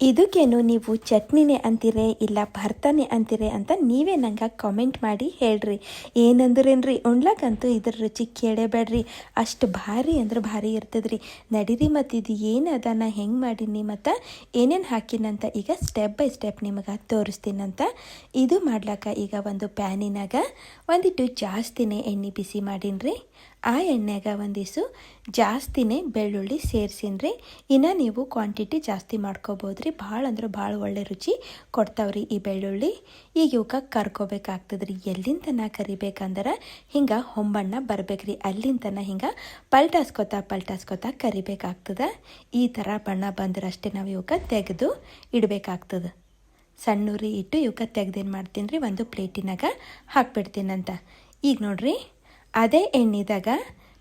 ಇದಕ್ಕೇನು ನೀವು ಚಟ್ನಿನೇ ಅಂತೀರೇ ಇಲ್ಲ ಭರ್ತಾನೆ ಅಂತೀರೇ ಅಂತ ನೀವೇ ನಂಗೆ ಕಾಮೆಂಟ್ ಮಾಡಿ ಹೇಳ್ರಿ. ಏನಂದ್ರೇನ್ರಿ? ಉಣ್ಲಕ್ಕಂತೂ ಇದ್ರ ರುಚಿ ಕೇಳೇಬೇಡ್ರಿ. ಅಷ್ಟು ಭಾರಿ ಅಂದ್ರೆ ಭಾರಿ ಇರ್ತದ್ರಿ. ನಡೀರಿ ಮತ್ತು ಇದು ಏನು ಅದ? ನಾ ಹೆಂಗೆ ಮಾಡೀನಿ ಮತ್ತು ಏನೇನು ಹಾಕಿನಂತ ಈಗ ಸ್ಟೆಪ್ ಬೈ ಸ್ಟೆಪ್ ನಿಮಗೆ ತೋರಿಸ್ತೀನಂತ ಇದು ಮಾಡ್ಲಾಕ ಈಗ ಒಂದು ಪ್ಯಾನಿನಾಗ ಒಂದಿಟ್ಟು ಜಾಸ್ತಿನೇ ಎಣ್ಣೆ ಬಿಸಿ ಮಾಡೀನಿ ಆ ಎಣ್ಣೆಗೆ ಒಂದಿಸು. ಜಾಸ್ತಿನೇ ಬೆಳ್ಳುಳ್ಳಿ ಸೇರಿಸಿನ್ರಿ. ಇನ್ನು ನೀವು ಕ್ವಾಂಟಿಟಿ ಜಾಸ್ತಿ ಮಾಡ್ಕೋಬೋದ್ರಿ. ಭಾಳ ಅಂದ್ರೆ ಭಾಳ ಒಳ್ಳೆ ರುಚಿ ಕೊಡ್ತಾವ್ರಿ ಈ ಬೆಳ್ಳುಳ್ಳಿ. ಈಗ ಇವಕ್ಕೆ ಕರ್ಕೋಬೇಕಾಗ್ತದ್ರಿ. ಎಲ್ಲಿಂತನ ಕರಿಬೇಕಂದ್ರೆ ಹಿಂಗೆ ಹೊಂಬಣ್ಣ ಬರ್ಬೇಕ್ರಿ. ಅಲ್ಲಿಂತನ ಹಿಂಗೆ ಪಲ್ಟಾಸ್ಕೊತಾ ಪಲ್ಟಾಸ್ಕೊತಾ ಕರಿಬೇಕಾಗ್ತದ. ಈ ಥರ ಬಣ್ಣ ಬಂದ್ರಷ್ಟೇ ನಾವು ಇವಕ್ಕೆ ತೆಗೆದು ಇಡಬೇಕಾಗ್ತದೆ. ಸಣ್ಣೂರಿ ಇಟ್ಟು ಇವಕ್ಕೆ ತೆಗ್ದೇನು ಮಾಡ್ತೀನಿ ರೀ ಒಂದು ಪ್ಲೇಟಿನಾಗ ಹಾಕ್ಬಿಡ್ತೀನಂತ. ಈಗ ನೋಡ್ರಿ. ಅದೇ ಎಣ್ಣಿದಾಗ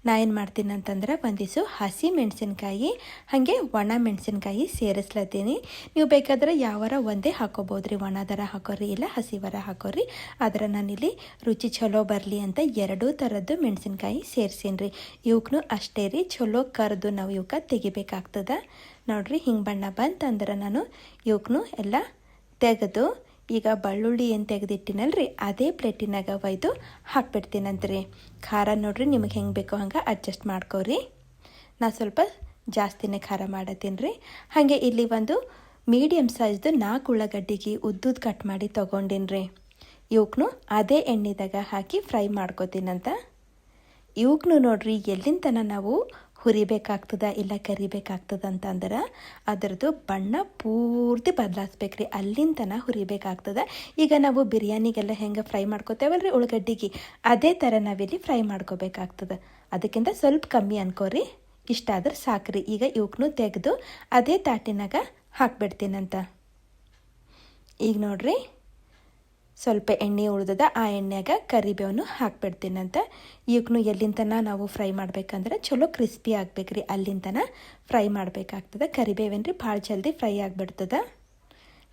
ನಾ ಏನು ಮಾಡ್ತೀನಿ ಅಂತಂದ್ರೆ ಒಂದಿಸು ಹಸಿ ಮೆಣಸಿನ್ಕಾಯಿ, ಹಾಗೆ ಒಣ ಮೆಣಸಿನ್ಕಾಯಿ ಸೇರಿಸ್ಲತ್ತೀನಿ. ನೀವು ಬೇಕಾದ್ರೆ ಯಾವಾರ ಒಂದೇ ಹಾಕೋಬೋದ್ರಿ ಒಣದರ ಹಾಕೋರಿ ಇಲ್ಲ ಹಸಿವರ ಹಾಕೋರಿ ಆದ್ರೆ ನಾನಿಲ್ಲಿ ರುಚಿ ಚಲೋ ಬರಲಿ ಅಂತ ಎರಡೂ ಥರದ್ದು ಮೆಣಸಿನ್ಕಾಯಿ ಸೇರಿಸೀನಿ ರೀ ಇವಕ್ಕೂ ಅಷ್ಟೇ ರೀ ಚಲೋ ಕರೆದು ನಾವು ಇವಕ್ಕೆ ತೆಗಿಬೇಕಾಗ್ತದ. ನೋಡ್ರಿ ಹಿಂಗೆ ಬಣ್ಣ ಬಂತಂದ್ರೆ ನಾನು ಇವಕ್ಕೂ ಎಲ್ಲ ತೆಗೆದು ಈಗ ಬೆಳ್ಳುಳ್ಳಿ ಏನು ತೆಗೆದಿಟ್ಟಿನಲ್ರಿ? ಅದೇ ಪ್ಲೇಟಿನಾಗ ಒಯ್ದು ಹಾಕ್ಬಿಡ್ತೀನಂತ್ರಿ. ಖಾರ ನೋಡ್ರಿ, ನಿಮಗೆ ಹೆಂಗೆ ಬೇಕೋ ಹಂಗೆ ಅಡ್ಜಸ್ಟ್ ಮಾಡ್ಕೋರಿ. ನಾ ಸ್ವಲ್ಪ ಜಾಸ್ತಿನೇ ಖಾರ ಮಾಡತ್ತೀನಿ ರೀ ಹಾಗೆ ಇಲ್ಲಿ ಒಂದು ಮೀಡಿಯಮ್ ಸೈಜ್ದು ನಾಲ್ಕು ಉಳ್ಳಾಗಡ್ಡಿಗೆ ಉದ್ದುದ್ದು ಕಟ್ ಮಾಡಿ ತೊಗೊಂಡಿನಿ ರೀ ಇವಕ್ಕೂ ಅದೇ ಎಣ್ಣೆದಾಗ ಹಾಕಿ ಫ್ರೈ ಮಾಡ್ಕೋತೀನಂತ. ಇವಕ್ಕೂ ನೋಡ್ರಿ ಎಲ್ಲಿಂದ ನಾವು ಹುರಿಬೇಕಾಗ್ತದ ಇಲ್ಲ ಕರಿಬೇಕಾಗ್ತದ ಅಂತಂದ್ರೆ ಅದರದ್ದು ಬಣ್ಣ ಪೂರ್ತಿ ಬದಲಾಯಿಸ್ಬೇಕ್ರಿ ಅಲ್ಲಿಂತನ ಹುರಿಬೇಕಾಗ್ತದ. ಈಗ ನಾವು ಬಿರಿಯಾನಿಗೆಲ್ಲ ಹೆಂಗೆ ಫ್ರೈ ಮಾಡ್ಕೋತೇವಲ್ರಿ? ಉಳ್ಳಗಡ್ಡಿಗೆ ಅದೇ ಥರ ನಾವಿಲ್ಲಿ ಫ್ರೈ ಮಾಡ್ಕೋಬೇಕಾಗ್ತದ. ಅದಕ್ಕಿಂತ ಸ್ವಲ್ಪ ಕಮ್ಮಿ ಅನ್ಕೋರಿ. ಇಷ್ಟ ಆದ್ರೆ ಸಾಕ್ರಿ. ಈಗ ಇವಕ್ಕೂ ತೆಗೆದು ಅದೇ ತಾಟಿನಾಗ ಹಾಕ್ಬಿಡ್ತೀನಂತ. ಈಗ ನೋಡ್ರಿ. ಸ್ವಲ್ಪ ಎಣ್ಣೆ ಉಳ್ದದ ಆ ಎಣ್ಣೆಗ ಕರಿಬೇವನ್ನು ಹಾಕ್ಬಿಡ್ತೀನಂತ. ಇವಕ್ಕೂ ಎಲ್ಲಿಂತನ ನಾವು ಫ್ರೈ ಮಾಡ್ಬೇಕಂದ್ರೆ ಚಲೋ ಕ್ರಿಸ್ಪಿ ಆಗ್ಬೇಕ್ರಿ, ಅಲ್ಲಿಂತನ ಫ್ರೈ ಮಾಡಬೇಕಾಗ್ತದೆ. ಕರಿಬೇವೇನ್ರಿ ಭಾಳ ಜಲ್ದಿ ಫ್ರೈ ಆಗಿಬಿಡ್ತದ.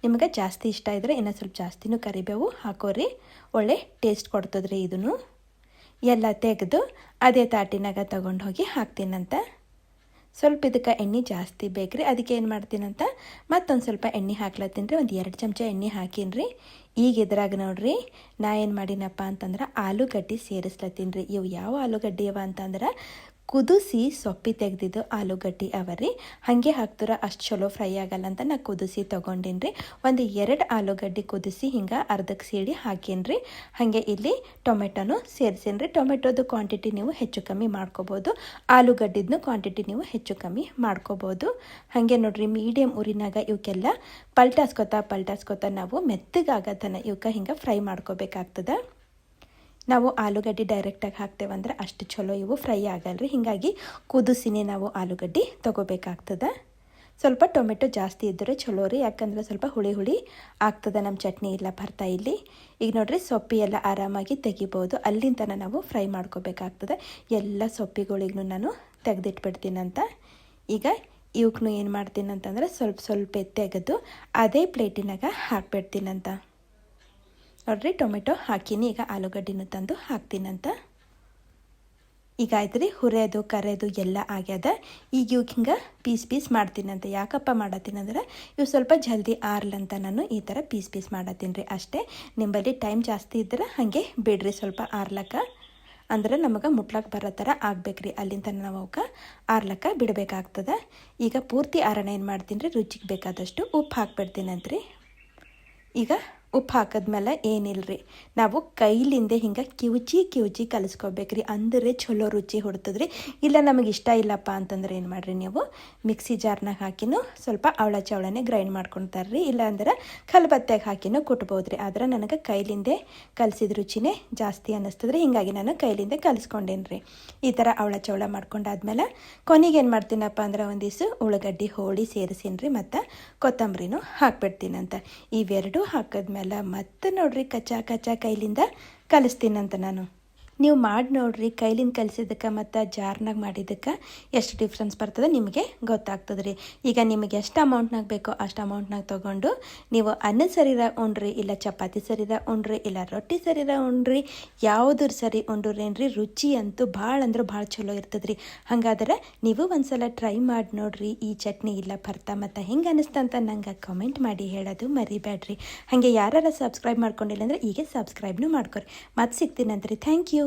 ನಿಮಗೆ ಜಾಸ್ತಿ ಇಷ್ಟ ಇದ್ದರೆ ಇನ್ನೂ ಸ್ವಲ್ಪ ಜಾಸ್ತಿನೂ ಕರಿಬೇವು ಹಾಕೋರಿ. ಒಳ್ಳೆ ಟೇಸ್ಟ್ ಕೊಡ್ತದ್ರಿ ಇದನ್ನು ಎಲ್ಲ ತೆಗೆದು ಅದೇ ತಾಟಿನಾಗ ತಗೊಂಡು ಹೋಗಿ ಹಾಕ್ತೀನಂತ. ಸ್ವಲ್ಪ ಇದಕ್ಕೆ ಎಣ್ಣೆ ಜಾಸ್ತಿ ಬೇಕ್ರಿ, ಅದಕ್ಕೆ ಏನು ಮಾಡ್ತೀನಂತ ಮತ್ತೊಂದು ಸ್ವಲ್ಪ ಎಣ್ಣೆ ಹಾಕ್ಲತ್ತೀನಿ ರೀ, ಒಂದು ಎರಡು ಚಮಚ ಎಣ್ಣೆ ಹಾಕೀನಿ ರೀ ಈಗ ಇದ್ರಾಗ ನೋಡ್ರಿ, ನಾ ಏನು ಮಾಡಿನಪ್ಪ ಅಂತಂದ್ರೆ ಆಲೂಗಡ್ಡೆ ಸೇರಿಸ್ಲತ್ತೀನಿ ರೀ. ಇವು ಯಾವ ಆಲೂಗಡ್ಡೆ ಅವ ಅಂತಂದ್ರೆ ಕುದಿಸಿ ಸೊಪ್ಪಿ ತೆಗೆದಿದ್ದು ಆಲೂಗಡ್ಡೆ ಅವರಿ. ಹಾಗೆ ಹಾಕ್ತಾರೆ ಅಷ್ಟು ಚಲೋ ಫ್ರೈ ಆಗಲ್ಲ ಅಂತ ನಾ ಕುದಿಸಿ ತೊಗೊಂಡೇನಿ ರೀ ಒಂದು ಎರಡು ಆಲೂಗಡ್ಡೆ ಕುದಿಸಿ ಹಿಂಗೆ ಅರ್ಧಕ್ಕೆ ಸೀಡಿ ಹಾಕೀನಿ ರೀ ಹಾಗೆ ಇಲ್ಲಿ ಟೊಮೆಟೊನು ಸೇರಿಸೇನಿ ರೀ ಟೊಮೆಟೊದು ಕ್ವಾಂಟಿಟಿ ನೀವು ಹೆಚ್ಚು ಕಮ್ಮಿ ಮಾಡ್ಕೋಬೋದು. ಆಲೂಗಡ್ಡಿದ್ನು ಕ್ವಾಂಟಿಟಿ ನೀವು ಹೆಚ್ಚು ಕಮ್ಮಿ ಮಾಡ್ಕೋಬೋದು. ಹಾಗೆ ನೋಡಿರಿ ಮೀಡಿಯಮ್ ಊರಿನಾಗ ಇವಕ್ಕೆಲ್ಲ ಪಲ್ಟಾಸ್ಕೊತಾ ಪಲ್ಟಾಸ್ಕೊತಾ ನಾವು ಮೆತ್ತಗಾಗತನ ಇವಕ್ಕೆ ಹಿಂಗೆ ಫ್ರೈ ಮಾಡ್ಕೋಬೇಕಾಗ್ತದೆ. ನಾವು ಆಲೂಗಡ್ಡೆ ಡೈರೆಕ್ಟಾಗಿ ಹಾಕ್ತೇವಂದ್ರೆ ಅಷ್ಟು ಚಲೋ ಇವು ಫ್ರೈ ಆಗಲ್ರಿ. ಹೀಗಾಗಿ ಕುದಿಸಿನೇ ನಾವು ಆಲೂಗಡ್ಡೆ ತೊಗೋಬೇಕಾಗ್ತದೆ. ಸ್ವಲ್ಪ ಟೊಮೆಟೊ ಜಾಸ್ತಿ ಇದ್ದರೆ ಚಲೋ ರೀ, ಯಾಕಂದ್ರೆ ಸ್ವಲ್ಪ ಹುಳಿ ಹುಳಿ ಆಗ್ತದೆ ನಮ್ಮ ಚಟ್ನಿ ಇಲ್ಲ ಬರ್ತಾ ಇಲ್ಲಿ. ಈಗ ನೋಡಿರಿ ಸೊಪ್ಪಿ ಎಲ್ಲ ಆರಾಮಾಗಿ ತೆಗಿಬೋದು. ಅಲ್ಲಿಂದ ನಾವು ಫ್ರೈ ಮಾಡ್ಕೋಬೇಕಾಗ್ತದೆ. ಎಲ್ಲ ಸೊಪ್ಪಿಗಳಿಗೂ ನಾನು ತೆಗೆದಿಟ್ಬಿಡ್ತೀನಂತ. ಈಗ ಇವಕ್ಕೂ ಏನು ಮಾಡ್ತೀನಿ ಅಂತಂದ್ರೆ ಸ್ವಲ್ಪ ಸ್ವಲ್ಪ ತೆಗೆದು ಅದೇ ಪ್ಲೇಟಿನಾಗ ಹಾಕ್ಬಿಡ್ತೀನಂತ. ನೋಡ್ರಿ, ಟೊಮೆಟೊ ಹಾಕಿನಿ. ಈಗ ಆಲೂಗಡ್ಡಿನೂ ತಂದು ಹಾಕ್ತೀನಂತ ಈಗ ಆಯ್ತು ರೀ ಹುರಿಯೋದು, ಕರೆಯೋದು ಎಲ್ಲ ಆಗ್ಯದ. ಈಗ ಇವ್ಕೆ ಹಿಂಗೆ ಪೀಸ್ ಪೀಸ್ ಮಾಡ್ತೀನಂತೆ ಯಾಕಪ್ಪ ಮಾಡತ್ತೀನಂದ್ರೆ ಇವು ಸ್ವಲ್ಪ ಜಲ್ದಿ ಆರ್ಲಂತ ನಾನು ಈ ಥರ ಪೀಸ್ ಪೀಸ್ ಮಾಡತ್ತೀನಿ ರೀ ಅಷ್ಟೇ. ನಿಂಬಲ್ಲಿ ಟೈಮ್ ಜಾಸ್ತಿ ಇದ್ರೆ ಹಾಗೆ ಬಿಡ್ರಿ ಸ್ವಲ್ಪ ಆರ್ಲಕ್ಕ. ಅಂದ್ರೆ ನಮಗೆ ಮುಟ್ಲಕ್ಕೆ ಬರೋ ಥರ ಆಗ್ಬೇಕ್ರಿ ಅಲ್ಲಿಂದ ನಾವು ಅವಕ್ಕೆ ಆರ್ಲಕ್ಕ ಬಿಡಬೇಕಾಗ್ತದೆ. ಈಗ ಪೂರ್ತಿ ಆರಣ ಏನು ಮಾಡ್ತೀನಿ ರೀ, ರುಚಿಗೆ ಬೇಕಾದಷ್ಟು ಉಪ್ಪು ಹಾಕ್ಬಿಡ್ತೀನಂತ್ರಿ ಈಗ ಉಪ್ಪು ಹಾಕಿದ್ಮೇಲೆ ಏನಿಲ್ಲರಿ ನಾವು ಕೈಲಿಂದೆ ಹಿಂಗೆ ಕಿವುಚಿ ಕಿವುಚಿ ಕಲಿಸ್ಕೋಬೇಕ್ರಿ. ಅಂದರೆ ಚಲೋ ರುಚಿ ಹೊಡ್ತದ್ರಿ. ಇಲ್ಲ ನಮಗೆ ಇಷ್ಟ ಇಲ್ಲಪ್ಪ ಅಂತಂದ್ರೆ ಏನು ಮಾಡಿರಿ ನೀವು? ಮಿಕ್ಸಿ ಜಾರ್ನಾಗ ಹಾಕಿನೂ ಸ್ವಲ್ಪ ಅವಳ ಚವಳನೆ ಗ್ರೈಂಡ್ ಮಾಡ್ಕೊಳ್ತಾರ್ರಿ ಇಲ್ಲ ಅಂದ್ರೆ ಕಲ್ಬತ್ತೆಗೆ ಹಾಕಿನೂ ಕುಟ್ಬೋದ್ರಿ. ಆದ್ರೆ ನನಗೆ ಕೈಲಿಂದೆ ಕಲಸಿದ ರುಚಿನೇ ಜಾಸ್ತಿ ಅನ್ನಿಸ್ತದ್ರಿ. ಹಿಂಗಾಗಿ ನಾನು ಕೈಲಿಂದೆ ಕಲಿಸ್ಕೊಂಡೇನಿ ರೀ ಈ ಥರ ಅವಳ ಚವಳ ಮಾಡ್ಕೊಂಡಾದ್ಮೇಲೆ ಕೊನೆಗೆ ಏನು ಮಾಡ್ತೀನಪ್ಪ ಅಂದ್ರೆ ಒಂದಿಷ್ಟು ಉಳ್ಳಗಡ್ಡಿ ಹೋಳಿ ಸೇರಿಸಿನ್ರಿ ಮತ್ತು ಕೊತ್ತಂಬರಿನೂ ಹಾಕ್ಬಿಡ್ತೀನಂತ. ಇವೆರಡೂ ಹಾಕಿದ್ಮೇಲೆ ಮತ್ತೆ ನೋಡ್ರಿ ಕಚ್ಚಾ ಕಚ್ಚಾ ಕೈಲಿಂದ ಕಲಿಸ್ತೀನಂತ ನಾನು. ನೀವು ಮಾಡಿ ನೋಡ್ರಿ, ಕೈಲಿಂದ ಕಲಿಸಿದ್ದಕ್ಕೆ ಮತ್ತು ಜಾರ್ನಾಗ ಮಾಡಿದ್ದಕ್ಕೆ ಎಷ್ಟು ಡಿಫ್ರೆನ್ಸ್ ಬರ್ತದೆ ನಿಮಗೆ ಗೊತ್ತಾಗ್ತದೆ ರೀ ಈಗ ನಿಮಗೆ ಎಷ್ಟು ಅಮೌಂಟ್ನಾಗ ಬೇಕೋ ಅಷ್ಟು ಅಮೌಂಟ್ನಾಗ ತೊಗೊಂಡು ನೀವು ಅನ್ನ ಸರಿರ ಉಣ್ರಿ, ಇಲ್ಲ ಚಪಾತಿ ಸರಿರ ಉಣ್ರಿ, ಇಲ್ಲ ರೊಟ್ಟಿ ಸರಿರ ಉಣ್ರಿ, ಯಾವುದ್ರ ಸರಿ ಉಂಡ್ರೇನ್ರಿ ರುಚಿ ಅಂತೂ ಭಾಳ ಅಂದ್ರೆ ಭಾಳ ಚಲೋ ಇರ್ತದೆ ರೀ ಹಾಗಾದ್ರೆ ನೀವು ಒಂದ್ಸಲ ಟ್ರೈ ಮಾಡಿ ನೋಡ್ರಿ, ಈ ಚಟ್ನಿ ಇಲ್ಲ ಭರ್ತಾ ಮತ್ತು ಹೆಂಗೆ ಅನಿಸ್ತಂತ ನಂಗೆ ಕಮೆಂಟ್ ಮಾಡಿ ಹೇಳೋದು ಮರಿಬೇಡ್ರಿ ಹಾಗೆ ಯಾರು ಸಬ್ಸ್ಕ್ರೈಬ್ ಮಾಡ್ಕೊಂಡಿಲ್ಲ ಅಂದ್ರೆ ಈಗ ಸಬ್ಸ್ಕ್ರೈಬ್ನು ಮಾಡ್ಕೊರಿ. ಮತ್ತೆ ಸಿಗ್ತೀನಂತ್ರಿ ಥ್ಯಾಂಕ್ ಯು